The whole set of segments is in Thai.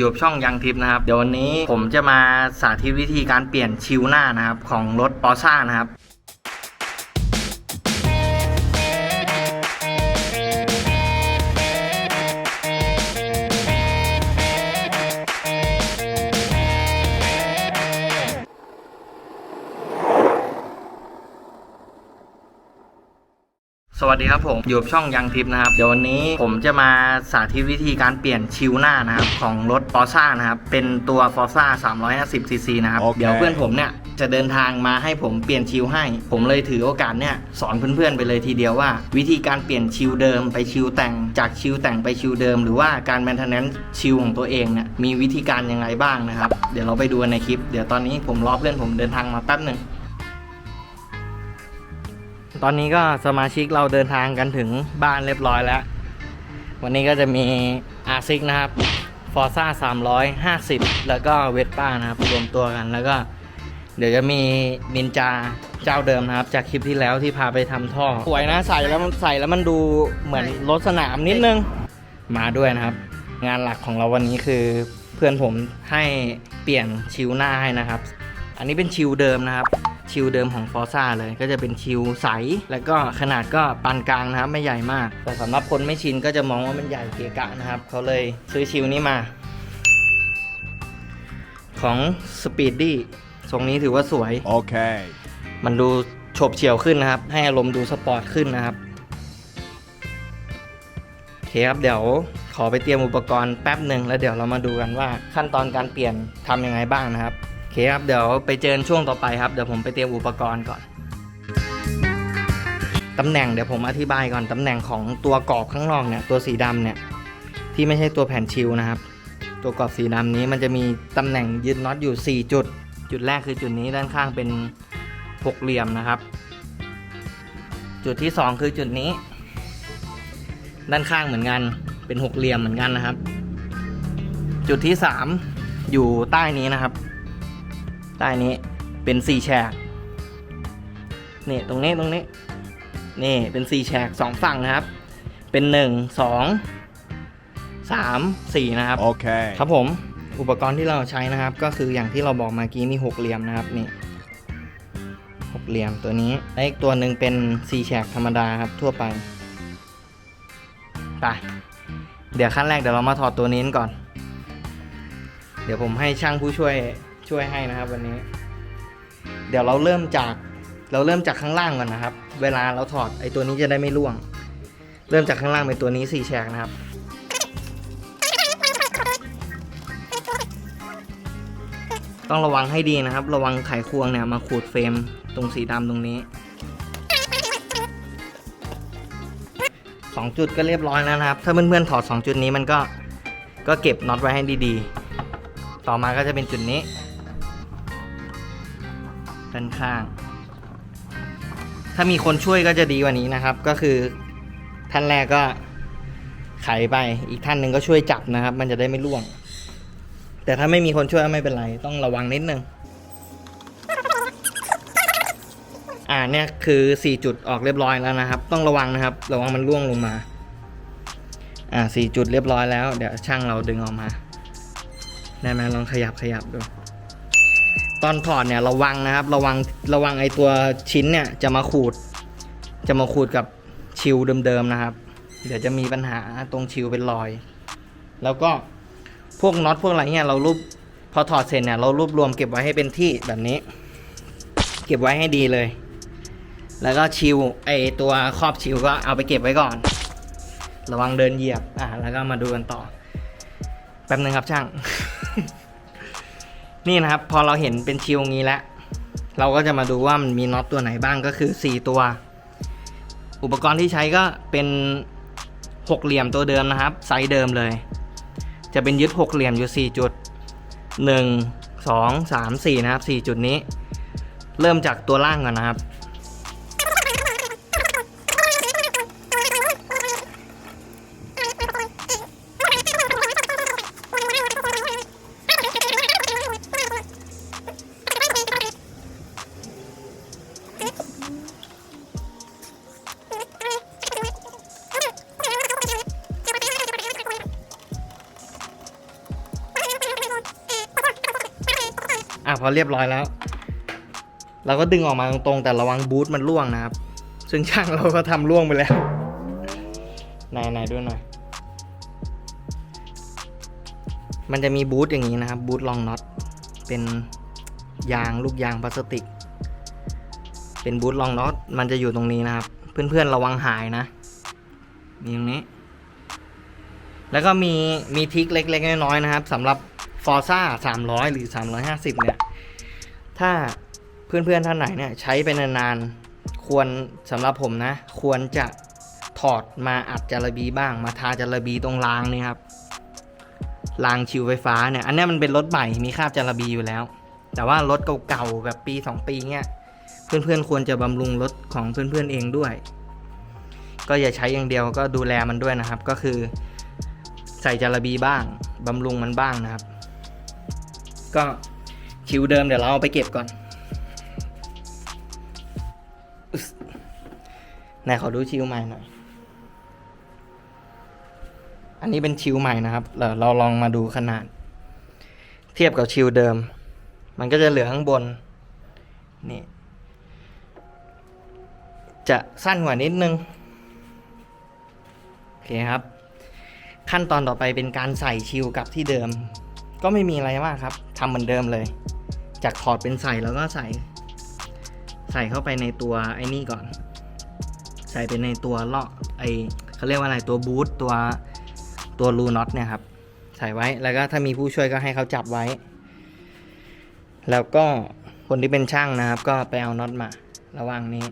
อยู่กับช่องยังทิปนะครับ เดี๋ยววันนี้ผมจะมาสาธิตวิธีการเปลี่ยนชิวหน้านะครับ ของรถปอร์ซ่านะครับ วัสดีครับผมอยู่กับช่องยังทิปนะครับ เดี๋ยววันนี้ผมจะมาสาธิตวิธีการเปลี่ยนชิวหน้านะครับ ของรถ f o r z a นะครับ เป็นตัว f o r z a 350 cc นะครับโอเคเดี๋ยวเพื่อนผมเนี่ยจะเดินทางมาให้ผมเปลี่ยนชิวให้ ผมเลยถือโอกาสเนี่ยสอนเพื่อนๆไปเลยทีเดียวว่า วิธีการเปลี่ยนชิวเดิมไปชิวแต่งจากชิวแต่งไปชิวเดิม หรือว่าการ maintenance ชิวของตัวเองเนี่ยมีวิธีการยังไงบ้างนะครับ เดี๋ยวเราไปดูกันในคลิป เดี๋ยวตอนนี้ผมรอเพื่อนผมเดินทางมาแป๊บหนึ่ง ตอนนี้ก็สมาชิกเราเดินทางกันถึงบ้านเรียบร้อยแล้ว วันนี้ก็จะมีอาซิกนะครับฟอร์ซ่า350 แล้วก็เวสป้านะครับรวมตัวกันแล้วก็ เดี๋ยวจะมีนินจาเจ้าเดิมนะครับ จากคลิปที่แล้วที่พาไปทำท่อสวยนะใส่แล้วมันใส่แล้วมันดูเหมือนรถสนามนิดนึงมาด้วยนะครับ งานหลักของเราวันนี้คือเพื่อนผมให้เปลี่ยนชิวหน้าให้นะครับ อันนี้เป็นชิวเดิมนะครับ ชิวเดิมของฟอร์ซ่าเลยก็จะเป็นชิวใส แล้วก็ขนาดก็ปานกลางนะครับไม่ใหญ่มาก แต่สำหรับคนไม่ชินก็จะมองว่ามันใหญ่เกะกะนะครับเขาเลยซื้อชิวนี้มา ของสปีดดี้ทรงนี้ถือว่าสวย Okay. มันดูโฉบเฉี่ยวขึ้นนะครับ ให้อารมณ์ดูสปอร์ตขึ้นนะครับโอเคครับเดี๋ยวขอไปเตรียมอุปกรณ์แป๊บหนึ่งแล้วเดี๋ยวเรามาดูกันว่าขั้นตอนการเปลี่ยนทำยังไงบ้างนะครับโอ เคครับ เดี๋ยวไปเจอช่วงต่อไปครับ เดี๋ยวผมไปเตรียมอุปกรณ์ก่อน ตำแหน่งเดี๋ยวผมอธิบายก่อน ตำแหน่งของตัวกรอบข้างนอกเนี่ย ตัวสีดำเนี่ย ที่ไม่ใช่ตัวแผ่นชิลนะครับ ตัวกรอบสีดำนี้มันจะมีตำแหน่งยึดน็อตอยู่ 4 จุด จุดแรกคือจุดนี้ด้านข้างเป็นหกเหลี่ยมนะครับ จุดที่ 2 คือจุดนี้ ด้านข้างเหมือนกันเป็นหกเหลี่ยมเหมือนกันนะครับ จุดที่ 3 อยู่ใต้นี้นะครับ ใต้นี้เป็นสี่แฉกนี่ตรงนี้ตรงนี้นี่เป็นสี่แฉกสองฝั่งนะครับ เป็นหนึ่งสองสามสี่นะครับ Okay. ครับผมอุปกรณ์ที่เราใช้นะครับ ก็คืออย่างที่เราบอกเมื่อกี้มีหกเหลี่ยมนะครับนี่หกเหลี่ยมตัวนี้และอีกตัวหนึ่งเป็นซีแฉกธรรมดาครับทั่วไปไปเดี๋ยวขั้นแรกเดี๋ยวเรามาถอดตัวนี้ก่อน เดี๋ยวผมให้ช่างผู้ช่วย ช่วยให้นะครับ วันนี้ เดี๋ยวเราเริ่มจากเราเริ่มจากข้างล่างก่อนนะครับ เวลาเราถอดไอ้ตัวนี้จะได้ไม่ร่วง เริ่มจากข้างล่างเป็นตัวนี้สี่แฉกนะครับต้องระวังให้ดีนะครับ ระวังไขควงเนี่ยมาขูดเฟรมตรงสีดำตรงนี้สองจุดก็เรียบร้อยแล้วนะครับ ถ้าเพื่อนๆถอดสองจุดนี้มันก็ก็เก็บน็อตไว้ให้ดีๆ ต่อมาก็จะเป็นจุดนี้ ด้านข้าง ถ้ามีคนช่วยก็จะดีกว่านี้นะครับ ก็คือท่านแรกก็ไขไป อีกท่านหนึ่งก็ช่วยจับนะครับ มันจะได้ไม่ร่วง แต่ถ้าไม่มีคนช่วยไม่เป็นไร ต้องระวังนิดนึง อ่าเนี่ยคือ4จุดออกเรียบร้อยแล้วนะครับ ต้องระวังนะครับ ระวังมันร่วงลงมา อ่า4จุดเรียบร้อยแล้ว เดี๋ยวช่างเราดึงออกมา ได้ไหมลองขยับขยับดู ตอนถอดเนี่ยระวังนะครับ ระวังระวังไอตัวชิ้นเนี่ยจะมาขูด จะมาขูดกับชิวเดิมๆนะครับ เดี๋ยวจะมีปัญหาตรงชิวเป็นรอย แล้วก็พวกน็อตพวกอะไรเนี่ยเรารูปพอถอดเสร็จเนี่ยเรารวบรวมเก็บไว้ให้เป็นที่แบบนี้ เก็บไว้ให้ดีเลย แล้วก็ชิวไอตัวครอบชิวก็เอาไปเก็บไว้ก่อน ระวังเดินเหยียบอะแล้วก็มาดูกันต่อแป๊บนึงครับช่าง นี่นะครับพอเราเห็นเป็นชิวงี้แล้ว เราก็จะมาดูว่ามันมีน็อตตัวไหนบ้างก็คือ 4 ตัว อุปกรณ์ที่ใช้ก็เป็นหกเหลี่ยมตัวเดิมนะครับ ไซส์เดิมเลย จะเป็นยึดหกเหลี่ยมอยู่ 4 จุด 1 2 3 4 นะครับ 4 จุดนี้ เริ่มจากตัวล่างก่อนนะครับ เรียบร้อยแล้ว เราก็ดึงออกมาตรงๆ แต่ระวังบูทมันร่วงนะครับ ซึ่งช่างเราก็ทำร่วงไปแล้วไหนไหนดูหน่อย มันจะมีบูทอย่างนี้นะครับ บูทลองน็อต เป็นยางลูกยางพลาสติก เป็นบูทลองน็อต มันจะอยู่ตรงนี้นะครับ เพื่อนๆระวังหายนะมีตรงนี้ แล้วก็มีมีทิกเล็ก ๆ น้อยๆนะครับสำหรับ f o r z a 300 หรือ 350 เนี่ย ถ้าเพื่อนๆท่านไหนเนี่ยใช้ไปนานๆ ควรสำหรับผมนะ ควรจะถอดมาอัดจาระบีบ้าง มาทาจาระบีตรงรางนี่ครับรางชิวไฟฟ้าเนี่ย อันนี้มันเป็นรถใหม่มีคราบจาระบีอยู่แล้ว แต่ว่ารถเก่าๆแบบปี 2 ปีเนี่ยเพื่อนๆควรจะบำรุงรถของเพื่อนๆเองด้วย ก็อย่าใช้อย่างเดียวก็ดูแลมันด้วยนะครับ ก็คือ ใส่จาระบีบ้างบำรุงมันบ้างนะครับ ก็ ชิวเดิมเดี๋ยวเราเอาไปเก็บก่อนอึ๊สไหนขอดูชิวใหม่หน่อย อันนี้เป็นชิวใหม่นะครับเราเราลองมาดูขนาด เทียบกับชิวเดิม มันก็จะเหลือข้างบน นี่ จะสั้นกว่านิดนึง โอเคครับ ขั้นตอนต่อไปเป็นการใส่ชิลกับที่เดิม ก็ไม่มีอะไรมากครับทำเหมือนเดิมเลย จากถอดเป็นใส่แล้วก็ใส่ ใส่เข้าไปในตัวไอ้นี่ก่อน ใส่ไปในตัวเลาะไอเขาเรียกว่าอะไรตัวบูทตัวตัวรูน็อตเนี่ยครับ ใส่ไว้แล้วก็ถ้ามีผู้ช่วยก็ให้เขาจับไว้ แล้วก็คนที่เป็นช่างนะครับ ก็ไปเอาน็อตมา ระหว่างนี้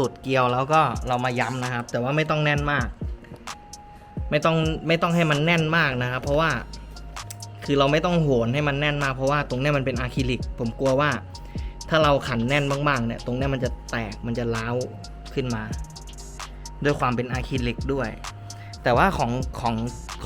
สุดเกลียวแล้วก็เรามาย้ำนะครับ แต่ว่าไม่ต้องแน่นมาก ไม่ต้องไม่ต้องให้มันแน่นมากนะครับ เพราะว่าคือเราไม่ต้องโหนให้มันแน่นมากเพราะว่าตรงนี้มันเป็นอะคริลิก ผมกลัวว่า ถ้าเราขันแน่นมากๆเนี่ยตรงนี้มันจะแตกมันจะร้าวขึ้นมา ด้วยความเป็นอะคริลิกด้วย แต่ว่าของของ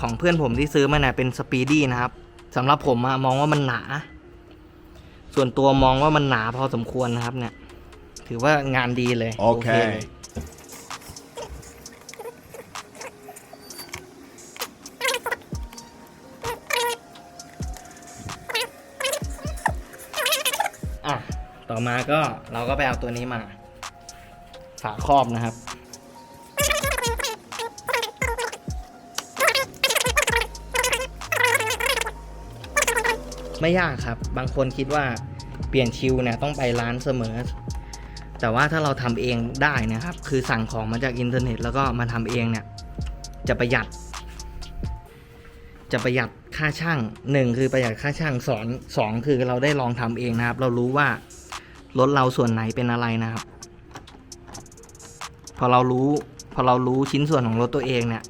ของเพื่อนผมที่ซื้อมาเนี่ยเป็นสปีดี้นะครับสำหรับผมมองว่ามันหนา ส่วนตัวมองว่ามันหนาพอสมควรนะครับเนี่ย ถือว่างานดีเลย โอเคเลยอะ ต่อมาก็เราก็ไปเอาตัวนี้มา ฝาครอบนะครับ ไม่ยากครับ บางคนคิดว่าเปลี่ยนชิวเนี่ยต้องไปร้านเสมอ แต่ว่าถ้าเราทำเองได้นะครับ คือสั่งของมาจากอินเทอร์เน็ตแล้วก็มาทำเองเนี่ย จะประหยัด จะประหยัดค่าช่างหนึ่งคือประหยัดค่าช่างสอนสองคือเราได้ลองทำเองนะครับ เรารู้ว่ารถเราส่วนไหนเป็นอะไรนะครับ พอเรารู้พอเรารู้ชิ้นส่วนของรถตัวเองเนี่ย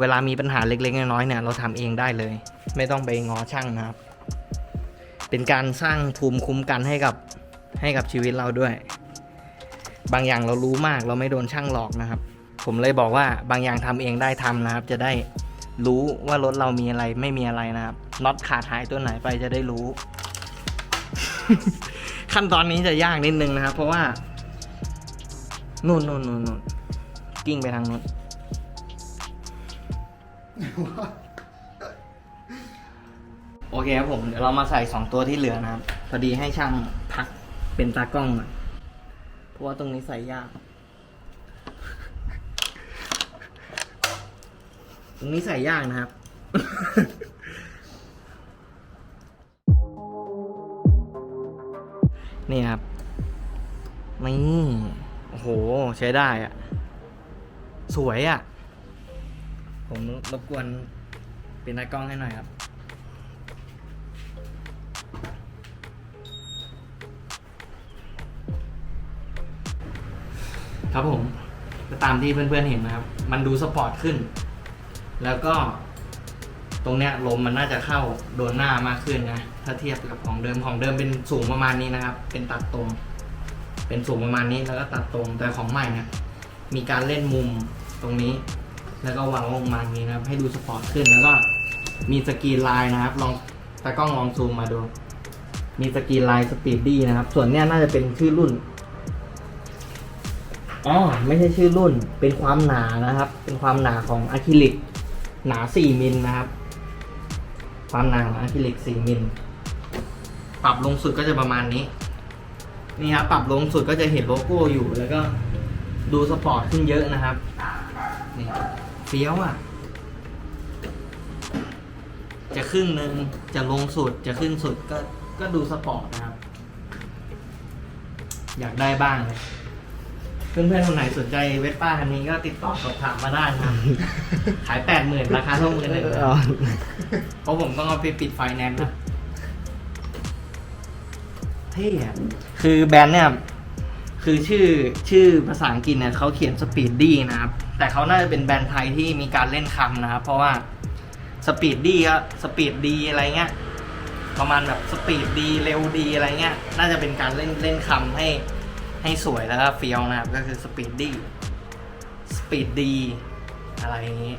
เวลามีปัญหาเล็ก ๆ น้อยๆเนี่ย เราทำเองได้เลย ไม่ต้องไปงอช่างนะครับ เป็นการสร้างภูมิคุ้มกันให้กับให้กับชีวิตเราด้วย บางอย่างเรารู้มากเราไม่โดนช่างหลอกนะครับ ผมเลยบอกว่าบางอย่างทำเองได้ทำนะครับ จะได้รู้ว่ารถเรามีอะไรไม่มีอะไรนะครับน็อตขาดหายตัวไหนไปจะได้รู้ ขั้นตอนนี้จะยากนิดนึงนะครับ เพราะว่านู่นนู่นนู่นนู่นกิ้งไปทางนู้นโอเคครับผมเดี๋ยวเรามาใส่สองตัวที่เหลือนะครับ พอดีให้ช่างพักเป็นตากล้องหน่อย ราะว่าตรงนี้ใส่ยาก ตรงนี้ใส่ยากนะครับ นี่ครับนี่โอ้โห ใช้ได้อะสวยอะผมรบกวนเป็นตากล้องให้หน่อยครับ ครับผมก็ตามที่เพื่อนๆเห็นนะครับ มันดูสปอร์ตขึ้น แล้วก็ ตรงเนี้ยลมมันน่าจะเข้าโดนหน้ามากขึ้นนะ ถ้าเทียบกับของเดิมของเดิมเป็นสูงประมาณนี้นะครับ เป็นตัดตรง เป็นสูงประมาณนี้แล้วก็ตัดตรง แต่ของใหม่เนี่ยมีการเล่นมุมตรงนี้ แล้วก็วางลงมาอย่างนี้นะครับ ให้ดูสปอร์ตขึ้น แล้วก็มีสกรีนไลน์นะครับ ลองตากล้องลองซูมมาดู มีสกรีนลายสปีดดี้นะครับ ส่วนเนี้ยน่าจะเป็นชื่อรุ่น อ๋อไม่ใช่ชื่อรุ่นเป็นความหนานะครับ เป็นความหนาของอะคริลิกหนา 4มิลนะครับ ความหนาของอะคริลิก 4มิลปรับลงสุดก็จะประมาณนี้ นี่ครับปรับลงสุดก็จะเห็นโลโก้อยู่แล้วก็ดูสปอร์ตขึ้นเยอะนะครับนี่เฟี้ยวอะ จะครึ่งหนึ่งจะลงสุดจะขึ้นสุดก็ก็ดูสปอร์ตนะครับ อยากได้บ้างเลย เพื่อนๆคนไหนสนใจเวสป้าคันนี้ก็ติดต่อสอบถามมาได้นะครับ ขายแปดหมื่นราคาเท่ามือเลยเพราะผมต้องเอาไปปิดไฟแนนซ์นะเท่อะคือแบรนด์เนี่ย คือชื่อชื่อภาษาอังกฤษเนี่ยเขาเขียนสปีดดี้นะครับ แต่เขาน่าจะเป็นแบรนด์ไทยที่มีการเล่นคำนะครับ เพราะว่าสปีดดี้ก็สปีดดีอะไรเงี้ยประมาณแบบสปีดดีเร็วดีอะไรเงี้ย น่าจะเป็นการเล่นเล่นคำให้ ให้สวยแล้วก็เฟี้ยวนะครับ ก็คือสปีดดี้สปีดดีอะไรอย่างนี้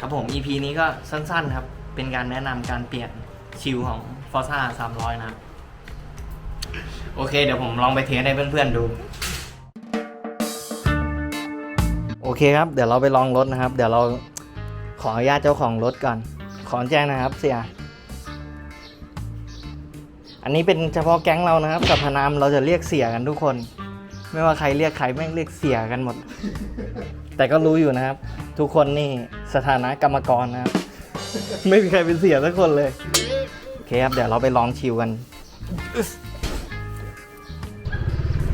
ครับผม EP นี้ก็สั้นๆครับ เป็นการแนะนำการเปลี่ยนชิลของ Forza 300 นะครับ โอเค เดี๋ยวผมลองไปเทสให้เพื่อนๆดู โอเคครับ เดี๋ยวเราไปลองรถนะครับ เดี๋ยวเราขออนุญาตเจ้าของรถก่อน ขอแจ้งนะครับเสีย อันนี้เป็นเฉพาะแก๊งเรานะครับสรรพนามเราจะเรียกเสียกันทุกคน ไม่ว่าใครเรียกใครแม่งเรียกเสียกันหมด แต่ก็รู้อยู่นะครับ ทุกคนนี่สถานะกรรมกรนะครับ ไม่มีใครเป็นเสียสักคนเลยโอเคครับเดี๋ยวเราไปลองชิวกัน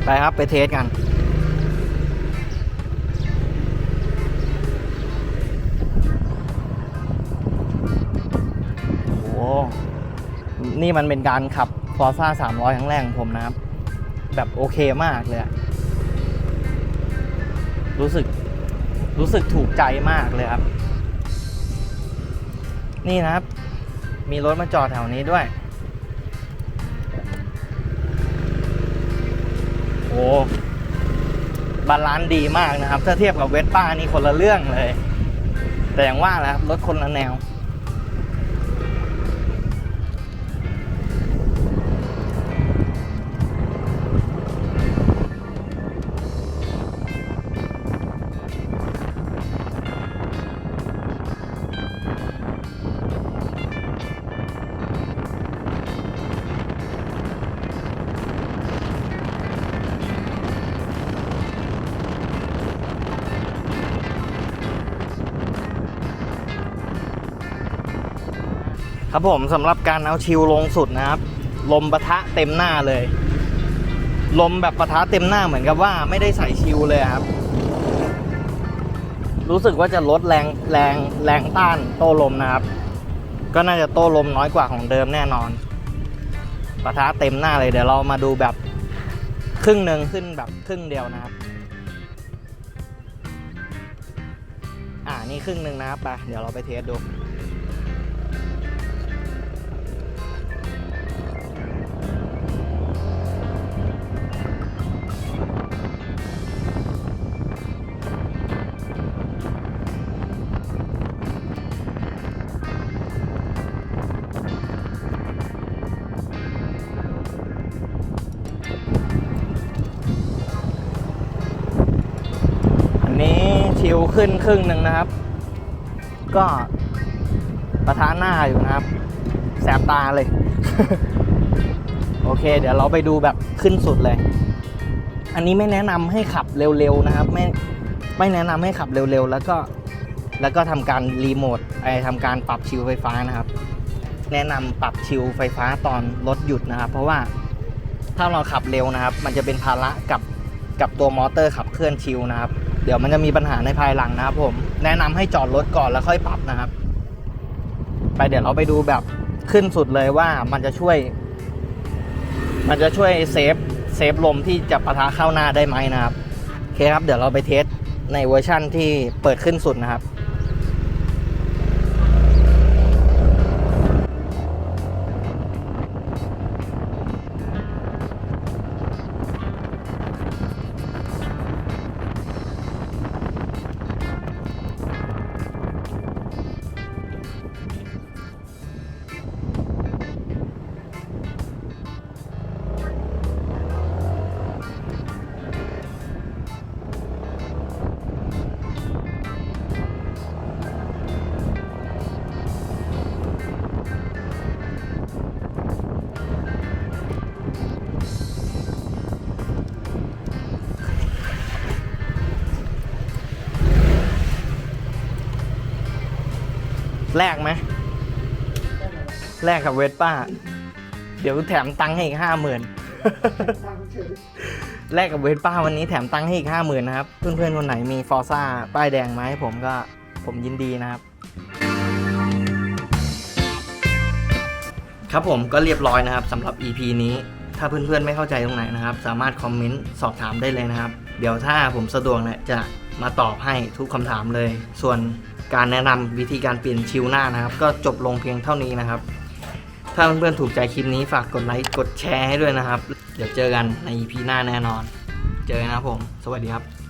ไปครับไปเทสกันโอ้โหนี่มันเป็นการขับ ฟอร์ซ่า300ครั้งแรกของผมนะครับ แบบโอเคมากเลยอะรู้สึกรู้สึกถูกใจมากเลยครับ นี่นะครับ มีรถมาจอดแถวนี้ด้วยโอ้บาลานซ์ดีมากนะครับ ถ้าเทียบกับเวสป้านี่คนละเรื่องเลย แต่อย่างว่าและครับรถคนละแนว ครับผมสำหรับการเอาชิวลงสุดนะครับ ลมปะทะเต็มหน้าเลย ลมแบบปะทะเต็มหน้าเหมือนกับว่าไม่ได้ใส่ชิวเลยครับ รู้สึกว่าจะลดแรงแรงแรงต้านโต้ลมนะครับ ก็น่าจะโต้ลมน้อยกว่าของเดิมแน่นอนปะทะเต็มหน้าเลยเดี๋ยวเรามาดูแบบครึ่งหนึ่งขึ้นแบบครึ่งเดียวนะครับ อ่านี่ครึ่งหนึ่งนะครับไปเดี๋ยวเราไปเทสดู ขึ้นครึ่งหนึ่งนะครับ ก็ประทานหน้าอยู่นะครับ แสบตาเลย โอเค เดี๋ยวเราไปดูแบบขึ้นสุดเลย อันนี้ไม่แนะนำให้ขับเร็วๆนะครับ ไม่ไม่แนะนำให้ขับเร็วๆ แล้วก็แล้วก็ทำการรีโมทไอทำการปรับชิวไฟฟ้านะครับ แนะนำปรับชิวไฟฟ้าตอนรถหยุดนะครับ เพราะว่าถ้าเราขับเร็วนะครับ มันจะเป็นภาระกับกับตัวมอเตอร์ขับเคลื่อนชิวนะครับ เดี๋ยวมันจะมีปัญหาในภายหลังนะครับผม แนะนำให้จอดรถก่อนแล้วค่อยปรับนะครับ ไปเดี๋ยวเราไปดูแบบขึ้นสุดเลยว่ามันจะช่วย มันจะช่วยเซฟเซฟลมที่จะปะทะเข้าหน้าได้ไหมนะครับโอเคครับ เดี๋ยวเราไปเทสในเวอร์ชั่นที่เปิดขึ้นสุดนะครับ แลกไหมแลกกับเวสป้า เดี๋ยวแถมตังค์ให้อีกห้าหมื่นแลกกับเวสป้าวันนี้แถมตังค์ให้อีกห้าหมื่นนะครับ เพื่อนๆคนไหนมีฟอร์ซ่าป้ายแดงมาให้ผมก็ผมยินดีนะครับ ครับผมก็เรียบร้อยนะครับสำหรับ EP นี้ถ้าเพื่อนๆไม่เข้าใจตรงไหนนะครับ สามารถคอมเมนต์สอบถามได้เลยนะครับ เดี๋ยวถ้าผมสะดวกเนี่ยจะมาตอบให้ทุกคำถามเลย ส่วน การแนะนำวิธีการเปลี่ยนชิวหน้านะครับ ก็จบลงเพียงเท่านี้นะครับ ถ้าเพื่อนๆถูกใจคลิปนี้ฝากกดไลค์กดแชร์ให้ด้วยนะครับ เดี๋ยวเจอกันใน EP หน้าแน่นอน เจอกันนะครับผม สวัสดีครับ